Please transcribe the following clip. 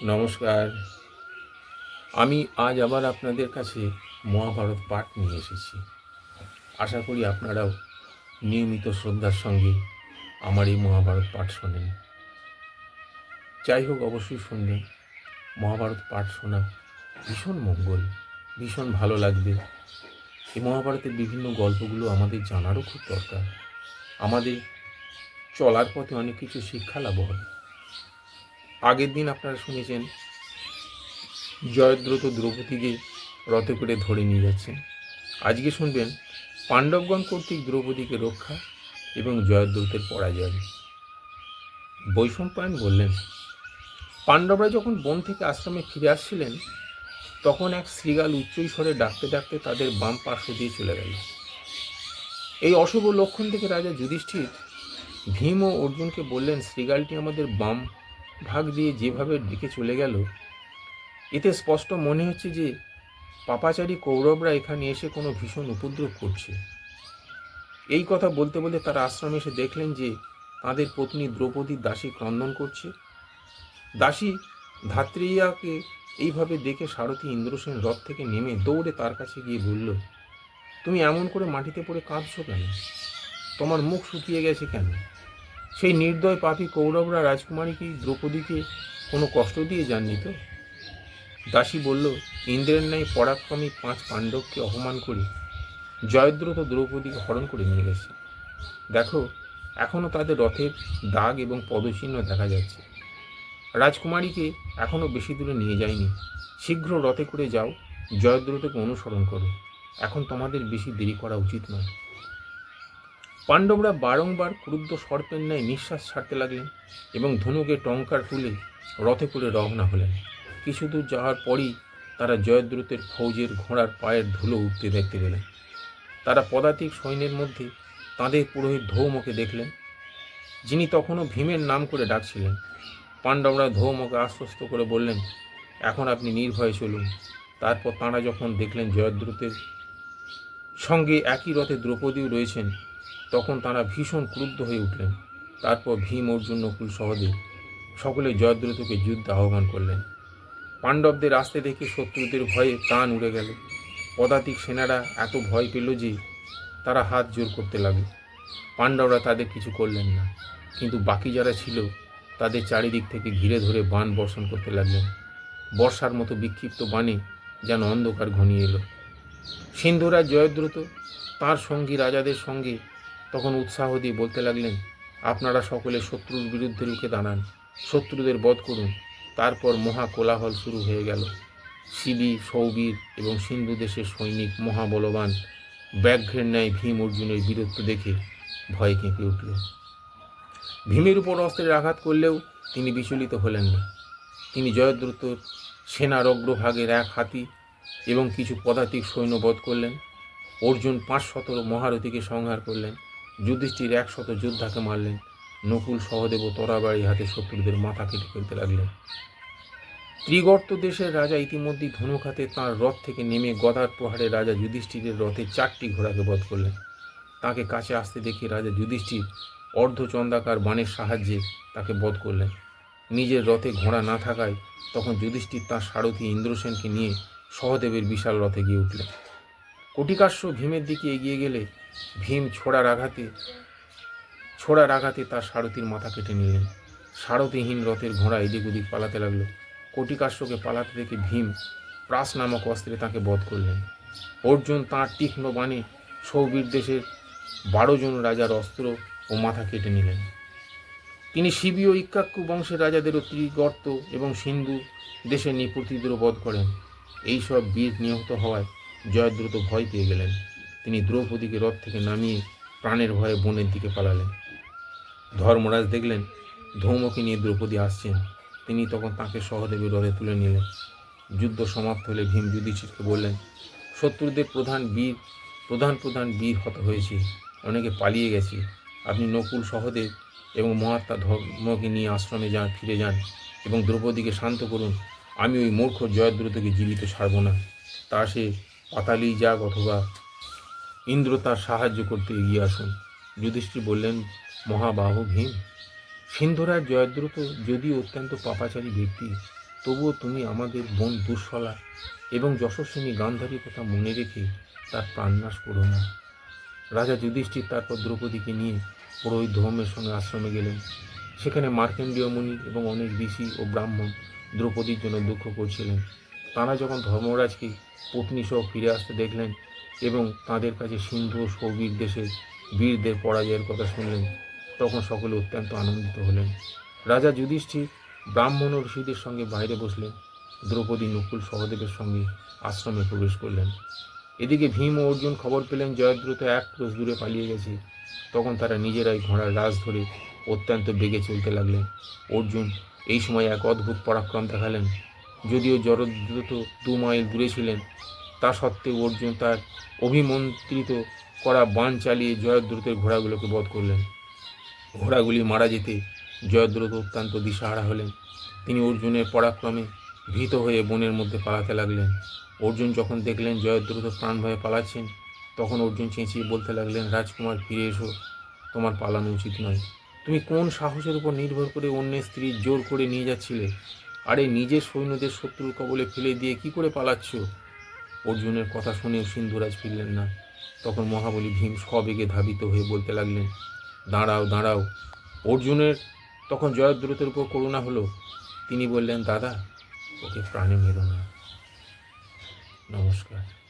নমস্কার। আমি আজ আবার আপনাদের কাছে মহাভারত পাঠ নিয়ে এসেছি। আশা করি আপনারাও নিয়মিত শ্রদ্ধার সঙ্গে আমার এই মহাভারত পাঠ শোনেন। যাই হোক অবশ্যই শুনবেন মহাভারত পাঠ শোনা ভীষণ মঙ্গল, ভীষণ ভালো লাগবে। এই মহাভারতের বিভিন্ন গল্পগুলো আমাদের জানারও খুব দরকার। আমাদের চলার পথে অনেক কিছু শিক্ষা লাভ হয় আগের দিন আপনারা শুনেছেন জয়দ্রত দ্রৌপদীকে রথে করে ধরে নিয়ে যাচ্ছেন। আজকে শুনবেন, পাণ্ডবগণ কর্তৃক দ্রৌপদীকে রক্ষা এবং জয়দ্রতের পরাজয়। বৈষম্পায়ন বললেন, পাণ্ডবরা যখন বন থেকে আশ্রমে ফিরে আসছিলেন, তখন এক শ্রীগাল উচ্চ স্বরে ডাকতে ডাকতে তাদের বাম পার্শ্ব দিয়ে চলে গেল। এই অশুভ লক্ষণ থেকে রাজা যুধিষ্ঠির ভীম ও অর্জুনকে বললেন, শ্রীগালটি আমাদের বাম ভাগ দিয়ে যেভাবে ডেকে চলে গেল, এতে স্পষ্ট মনে হচ্ছে যে পাপাচারী কৌরবরা এখানে এসে কোনো ভীষণ উপদ্রব করছে। এই কথা বলতে বলতে তারা আশ্রমে এসে দেখলেন যে তাদের পত্নী দ্রৌপদী দাসী ক্রন্দন করছে। দাসী ধাত্রিয়াকে এইভাবে দেখে সারথী ইন্দ্রসেন রথ থেকে নেমে দৌড়ে তার কাছে গিয়ে বলল, তুমি এমন করে মাটিতে পড়ে কাঁদছো কেন? তোমার মুখ শুকিয়ে গেছে কেন? সেই নির্দয় পাপী কৌরবরা রাজকুমারীকে দ্রৌপদীকে কোনো কষ্ট দিয়ে যাননি তো? দাসী বলল, ইন্দ্রের ন্যায় পরাক্রমী পাঁচ পাণ্ডবকে অপমান করে জয়দ্রত দ্রৌপদীকে হরণ করে নিয়ে গেছে। দেখো এখনও তাদের রথের দাগ এবং পদচিহ্ন দেখা যাচ্ছে। রাজকুমারীকে এখনও বেশি দূরে নিয়ে যায়নি। শীঘ্র রথে করে যাও জয়দ্রতকে অনুসরণ করো। এখন তোমাদের বেশি দেরি করা উচিত নয়। পাণ্ডবরা বারংবার ক্রুদ্ধ সর্পের ন্যায় নিঃশ্বাস ছাড়তে লাগলেন এবং ধনুকে টঙ্কার তুলে রথে করে রওনা হলেন। কিছু দূর যাওয়ার পরই তারা জয়দ্রুতের ফৌজের ঘোড়ার পায়ের ধুলো উঠতে দেখতে পেলেন তারা পদাতিক সৈন্যের মধ্যে তাঁদের পুরোহিত ধৌমকে দেখলেন, যিনি তখনও ভীমের নাম করে ডাকছিলেন। পাণ্ডবরা ধৌমকে আশ্বস্ত করে বললেন, এখন আপনি নির্ভয়ে চলুন। তারপর তাঁরা যখন দেখলেন জয়দ্রুতের সঙ্গে একই রথে দ্রৌপদীও রয়েছেন তখন তারা ভীষণ ক্রুদ্ধ হয়ে উঠলেন। তারপর ভীম, অর্জুন, নকুল সহদেব সকলে জয়দ্রুতকে যুদ্ধ আহ্বান করলেন। পাণ্ডবদের আসতে দেখে শত্রুদের ভয়ে প্রাণ উড়ে গেল। পদাতিক সেনারা এত ভয় পেল যে তারা হাত জোর করতে লাগল। পাণ্ডবরা তাদের কিছু করলেন না, কিন্তু বাকি যারা ছিল তাদের চারিদিক থেকে ঘিরে ধরে বান বর্ষণ করতে লাগলেন। বর্ষার মতো বিক্ষিপ্ত বাণে যেন অন্ধকার ঘনিয়ে এলো। সিন্ধুরাজ জয়দ্রুত তার সঙ্গী রাজাদের সঙ্গে তখন উৎসাহ দিয়ে বলতে লাগলেন, আপনারা সকলে শত্রুর বিরুদ্ধে রুখে দাঁড়ান, শত্রুদের বধ করুন। তারপর মহা কোলাহল শুরু হয়ে গেল। শিবি, সৌবীর এবং সিন্ধু দেশের সৈনিক মহাবলবান ব্যাঘ্রের ন্যায় ভীম অর্জুনের বীরত্ব দেখে ভয় কেঁপে উঠল। ভীমের উপর অস্ত্রের আঘাত করলেও তিনি বিচলিত হলেন না। তিনি জয়দ্রুতর সেনার অগ্রভাগের এক হাতি এবং কিছু পদাতিক সৈন্য বধ করলেন। অর্জুন পাঁচ শতর মহারথীকে সংহার করলেন। যুধিষ্ঠির একশত যোদ্ধাকে মারলেন। নকুল সহদেব তরাবাড়ি হাতে শত্রুদের মাথা কেটে ফেলতে লাগলেন। ত্রিগর্ত দেশের রাজা ইতিমধ্যেই ধনুক হাতে তাঁর রথ থেকে নেমে গদার প্রহারে রাজা যুধিষ্ঠিরের রথে চারটি ঘোড়াকে বধ করলেন। তাকে কাছে আসতে দেখে রাজা যুধিষ্ঠির অর্ধচন্দাকার বাণের সাহায্যে তাকে বধ করলেন। নিজের রথে ঘোড়া না থাকায় তখন যুধিষ্ঠির তাঁর সারথী ইন্দ্রসেনকে নিয়ে সহদেবের বিশাল রথে গিয়ে উঠলেন। কটিকাশ্য ভীমের দিকে এগিয়ে গেলে ভীম ছোড়ার আঘাতে ছোড়ার আঘাতে তার সারথীর মাথা কেটে নিলেন। সারথীহীন রথের ঘোড়া এদিক ওদিক পালাতে লাগল। কটিকাশ্যকে পালাতে দেখে ভীম প্রাস নামক অস্ত্রে তাকে বধ করলেন। অর্জুন তাঁর তীক্ষ্ণ বাণে সৌবীর দেশের বারো জন রাজার অস্ত্র ও মাথা কেটে নিলেন। তিনি শিবী ও ইক্কাক্কু বংশের রাজাদেরও ত্রিগর্ত এবং সিন্ধু দেশের নিপতিদেরও বধ করেন। এইসব বীর নিহত হওয়ায় জয়দ্রুত ভয় পেয়ে গেলেন। তিনি দ্রৌপদীকে রথ থেকে নামিয়ে প্রাণের ভয়ে বনের দিকে পালালেন। ধর্মরাজ দেখলেন ধৌমকে নিয়ে দ্রৌপদী আসছেন। তিনি তখন তাকে সহদেবের রথে তুলে নিলেন। যুদ্ধ সমাপ্ত হলে ভীম যুধিষ্ঠিরকে বললেন, শত্রুদের প্রধান বীর, প্রধান প্রধান বীর হত হয়েছে, অনেকে পালিয়ে গেছে। আপনি নকুল সহদেব এবং মহাত্মা ধর্মকে নিয়ে আশ্রমে যান, ফিরে যান এবং দ্রৌপদীকে শান্ত করুন। আমি ওই মূর্খ জয়দ্রুতকে জীবিত ছাড়ব না। তা সে পাতালি যাক অথবা ইন্দ্র তার সাহায্য করতে এগিয়ে আসুন। যুধিষ্ঠির বললেন, মহাবাহু ভীম সিন্ধুরাজ জয়দ্রুত যদিও অত্যন্ত পাপাচারী ব্যক্তি, তবুও তুমি আমাদের বোন দুঃসলা এবং যশস্বিনী গান্ধারীর কথা মনে রেখে তার প্রাণনাশ করো না। রাজা যুধিষ্ঠির তারপর দ্রৌপদীকে নিয়ে পুরোহিত ধর্মের সঙ্গে আশ্রমে গেলেন। সেখানে মার্কেন্ডীয় মুনি এবং অনেক ঋষি ও ব্রাহ্মণ দ্রৌপদীর জন্য দুঃখ করছিলেন। তারা যখন ধর্মরাজকে পত্নী সহ ফিরে আসতে দেখলেন এবং তাদের কাছে সিন্ধু সৌবীর দেশের বীরদের পরাজয়ের কথা শুনলেন তখন সকলে অত্যন্ত আনন্দিত হলেন। রাজা যুধিষ্ঠির ব্রাহ্মণ ও ঋষিদের সঙ্গে বাইরে বসলেন দ্রৌপদী নকুল সহদেবের সঙ্গে আশ্রমে প্রবেশ করলেন। এদিকে ভীম ও অর্জুন খবর পেলেন, জয়দ্রুত এক ক্রোশ দূরে পালিয়ে গেছে। তখন তারা নিজেরাই ঘোড়ার রাজ ধরে অত্যন্ত বেগে চলতে লাগলেন। অর্জুন এই সময় এক অদ্ভুত পরাক্রম দেখালেন। যদিও জয়দ্রুত দু মাইল দূরে ছিলেন তা সত্ত্বেও অর্জুন তার অভিমন্ত্রিত করা বান চালিয়ে জয়দ্রুতের ঘোড়াগুলোকে বধ করলেন। ঘোড়াগুলি মারা যেতে জয়দ্রথ অত্যন্ত দিশাহারা হলেন। তিনি অর্জুনের পরাক্রমে ভীত হয়ে বনের মধ্যে পালাতে লাগলেন। অর্জুন যখন দেখলেন জয়দ্রথ প্রাণ ভয়ে পালাচ্ছেন, তখন অর্জুন চেঁচিয়ে বলতে লাগলেন, রাজকুমার, ফিরে এসো। তোমার পালানো উচিত নয়। তুমি কোন সাহসের উপর নির্ভর করে অন্যের স্ত্রী জোর করে নিয়ে যাচ্ছিলে? আরে নিজের সৈন্যদের শত্রুর কবলে ফেলে দিয়ে কি করে পালাচ্ছ? অর্জুনের কথা শুনেও সিন্ধুরাজ ফিরলেন না। তখন মহাবলী ভীম সবেগে ধাবিত হয়ে বলতে লাগলেন, দাঁড়াও দাঁড়াও। অর্জুনের তখন জয়দ্রুতের উপর করুণা হলো। তিনি বললেন, দাদা, ওকে প্রাণে মেরো না। নমস্কার।